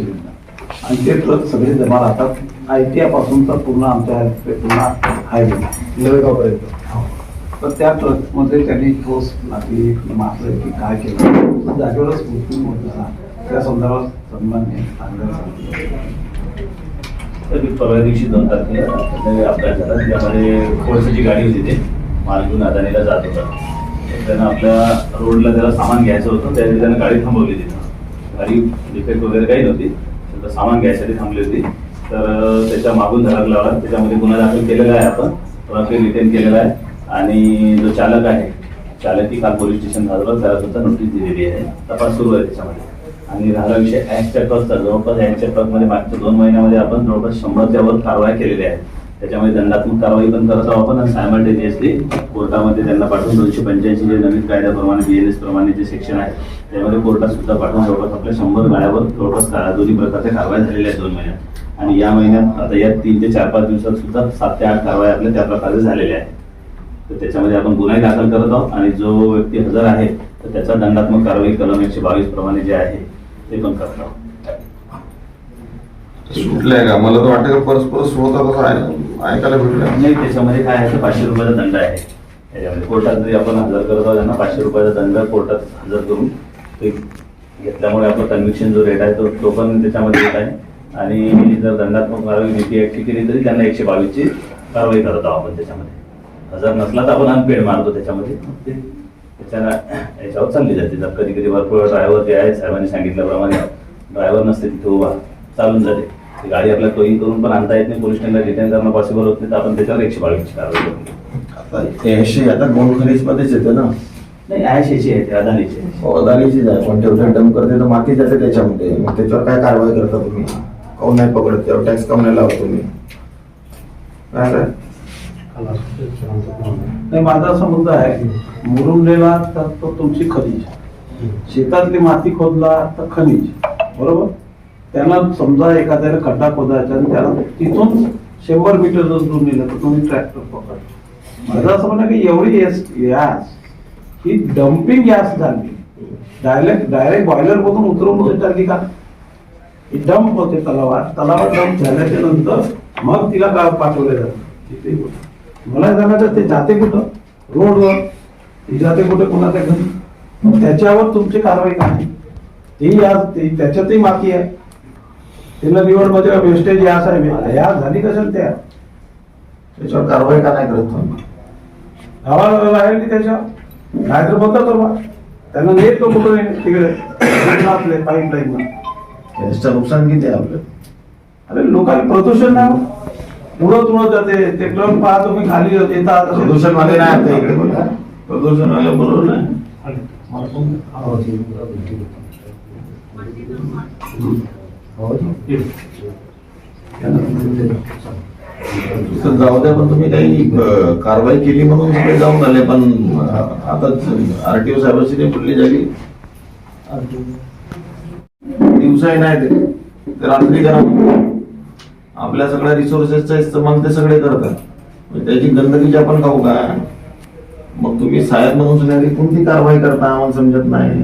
आणि ते ट्रक सगळे जमा राहतात. आयटीआपासून तर पूर्ण आमच्या पूर्ण हायवे. नवेगावपर्यंत. तर त्या ट्रकमध्ये त्यांनी ठोस लागली मारलं की काय केलं. जागेवरच मृत्यू होत होता त्या संदर्भात सन्मान्य आमदार सांगितलं तर मी परवा दिवशी दोन तारखेला त्यामध्ये अपघात झाला त्यामध्ये कोळसाची गाडी होती ते माल घेऊन अदानीला जात होता. तर त्यानं आपल्या रोडला त्याला सामान घ्यायचं होतं त्यासाठी त्यानं गाडी थांबवली तिथं. भारी डिफेक्ट वगैरे काही नव्हती. तर सामान घ्यायसाठी थांबली होती. तर त्याच्या मागून धडक लावला त्याच्यामध्ये गुन्हा दाखल केलेला आहे आपण. ट्रक रिटेन केलेला आहे. आणि जो चालक आहे चालकही काल पोलीस स्टेशन झालं त्याला सुद्धा नोटीस दिलेली आहे. तपास सुरू आहे त्याच्यामध्ये. आणि राहिला विषय ॲशच्या ट्रकचा जवळपास ॲशच्या ट्रकमध्ये मागच्या दोन महिन्यामध्ये आपण जवळपास शंभरच्या वर कारवाई केलेली आहे त्याच्यामध्ये दंडात्मक कारवाई पण करत आहोत आपण आणि सायमल्टेनियसली कोर्टामध्ये त्यांना पाठवून दोनशे पंच्याऐंशी जे नवीन कायद्याप्रमाणे बी एन एस प्रमाणे जे सेक्शन आहे त्यामध्ये कोर्टात सुद्धा पाठवून जवळपास आपल्या शंभर गाड्यावर जवळपास का- दोन्ही प्रकारच्या कारवाई झालेल्या आहेत दोन महिन्यात. आणि या महिन्यात आता या तीन ते चार पाच दिवसात सुद्धा सात ते आठ कारवाई आपल्या त्या प्रकारे झालेल्या आहेत. तर त्याच्यामध्ये आपण गुन्हे दाखल करत आहोत आणि जो व्यक्ती हजर आहे तर त्याचा दंडात्मक कारवाई कलम एकशे बावीस प्रमाणे जे आहे ते पण करत आहोत. सुटलंय का? मला तर वाटतं का परस्पर स्रोत कसं ऐकायला भेटलं नाही त्याच्यामध्ये काय आहे पाचशे रुपयाचा दंड आहे. त्याच्यामध्ये कोर्टात जरी आपण हजर करत आहोत त्यांना पाचशे रुपयाचा दंड कोर्टात हजर करून ते घेतल्यामुळे आपलं कन्व्हिक्शन जो रेट आहे तो तो पण त्याच्यामध्ये येत आहे. आणि जर दंडात्मक कारवाई नीती ऍक्ट केली तरी त्यांना एकशे बावीसची कारवाई करत आहोत आपण त्याच्यामध्ये. हजर नसला तर आपण अनपेड मारतो त्याच्यामध्ये. ते त्याच्याला याच्यावर चालली जाते. जर कधी कधी भरपूर ड्रायव्हर जे आहे साहेबांनी सांगितल्याप्रमाणे ड्रायव्हर नसते तिथे उभा. चालून जाते. गाडी आपल्याला टोईंग करून पण आणता येत नाही. पोलीस स्टेशनला डिटेन करणं पॉसिबल होत नाही. तर आपण त्याच्यावर एकशे बावीसची कारवाई. आता ऐंशी आता गोंड खरीज मध्येच येते ना? नाही ॲशेची आहे ते अदानीची आहे. अदानीची आहे. पण तेवढं डम करते तर माती जाते त्याच्यामध्ये. मग त्याच्यावर काय कारवाई करता तुम्ही? काऊन नाही पकडत? त्यावर टॅक्स काऊन नाही लावत तुम्ही? काय काय नाही माझा असा मुद्दा आहे. मुरुंडलेला तर तो तुमची खनिज शेतातली माती खोदला तर खनिज बरोबर? त्याला समजा एखाद्याला खड्डा खोदायचा आणि त्याला तिथून शंभर मीटर जर दूर नेलं तर तुम्ही ट्रॅक्टर पकड. माझं असं म्हणणं की एवढी गॅस गॅस ही डम्पिंग गॅस झाली. डायरेक्ट डायरेक्ट बॉयलर मधून उतरून उतरून चालली का? ही डंप होते तलावात. तलावात डंप झाल्याच्यानंतर मग तिला गाव पाठवले जातं तिथे मला सांगायचं ते जाते कुठं? रोडवर. ती जाते कुठे? कोणाच्या घरी? मग त्याच्यावर तुमची कारवाई नाही ती आज त्याच्यातही माती आहे. तिला निवडमध्ये वेस्टेज यास आहे या झाली कशाला त्या त्याच्यावर कारवाई का नाही करत गावाला राहील ती त्याच्यावर? नाहीतर बंद करवा त्यांना नेत तो कुठं तिकडे. पाईप लाईन त्याचं नुकसान किती आहे आपलं? अरे लोकांना प्रदूषण नाही उडत उडत जाते. ते क्लब पाहतो मी खाली येतात प्रदूषणमध्ये नाही आता इकडे बघा. प्रदूषण वाले बरोबर नाही. तर जाऊ द्या पण तुम्ही काही कारवाई केली म्हणून सगळे जाऊन आले पण आता आरटीओ साहेबांची नाही कुठली झाली. दिवसाही नाही ते रात्री करा. आपल्या सगळ्या रिसोर्सेसचा इस्तेमाल ते सगळे करतात. म्हणजे त्याची गंदगीची आपण खाऊ का? मग तुम्ही साहेब म्हणून सुद्धा कोणती कारवाई करता आम्हाला समजत नाही.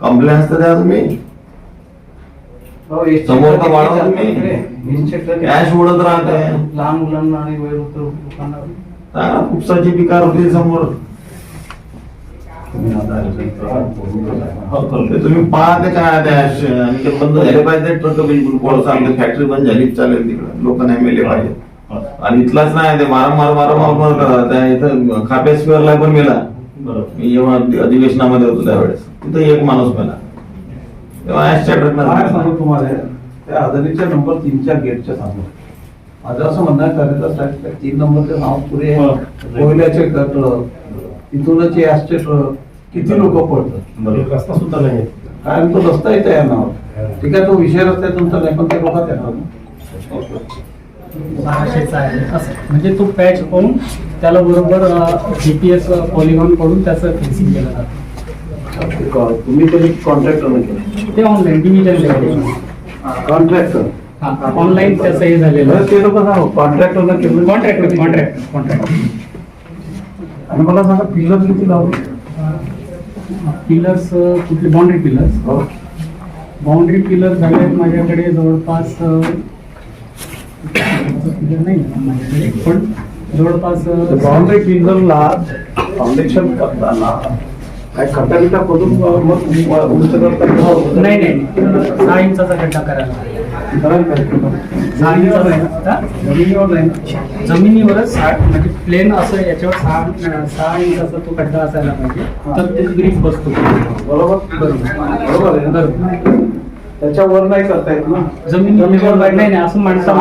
कंप्लेंट तर द्या तुम्ही. कॅश उडत राहते. लहान मुलांना आणि वयोवृद्ध लोकांना. उपसाची पिकार होती समोर. हो. ते तुम्ही पाहते काय ते आणि ते बंद झाले पाहिजे ट्रक बिलकुल आमची फॅक्टरी बंद झाली चालेल तिकडे. लोक नाही मेले पाहिजे. हो, आणि इथलाच नाही ते मार करा. त्या इथं खाप्या स्क्वेअरला पण मेला. मी जेव्हा अधिवेशनामध्ये होतो त्यावेळेस. तिथं एक माणूस मेला. काय सांगू तुम्हाला? त्या आदरणीच्या नंबर तीनच्या गेटच्या समोर. माझं असं म्हणणं आहे, त्या तीन नंबरचे नाव हो. कोयल्याचे ट्रक इथूनच ॲसचे ट्रक किती लोक पडतात रस्ता सुद्धा नाही कारण तो रस्ता येते या नावावर ठीक आहे तो विषय रस्ता तुमचा नाही पण ते लोक येतात ना. सहाशेचा आहे. असं. म्हणजे तो पॅच करून त्याला बरोबर जीपीएस पॉलिगॉन करून त्याचं फेन्सिंग केलं जातं. तुम्ही कधी कॉन्ट्रॅक्टरने केलं ते ऑनलाईन लेवल कॉन्ट्रॅक्टर ऑनलाईन त्याचं हे झालेलं ते लोक सांग कॉन्ट्रॅक्टरने केलं कॉन्ट्रॅक्ट कॉन्ट्रॅक्ट कॉन्ट्रॅक्ट आणि मला सांगा पिल्लर किती लावली? पिलर्स कुठले? Boundary pillars. बाउंड्री पिलर झाले आहेत माझ्याकडे जवळपास पिलर नाही माझ्याकडे पण जवळपास बाउंड्री फिंगरला फाउंडेशन करताना खड्डा खोदून उंच करता नाही नाही. सहा इंचाचा खड्डा करायला? जमिनीवरच म्हणजे प्लेन असं याच्यावर सहा सहा इंचाचा तो खड्डा असायला पाहिजे. तर ते ग्रीप बसतो. बरोबर? बरोबर? बरोबर त्याच्यावर नाही करता येत ना? जमिनीवर नाही नाही. असं माणसं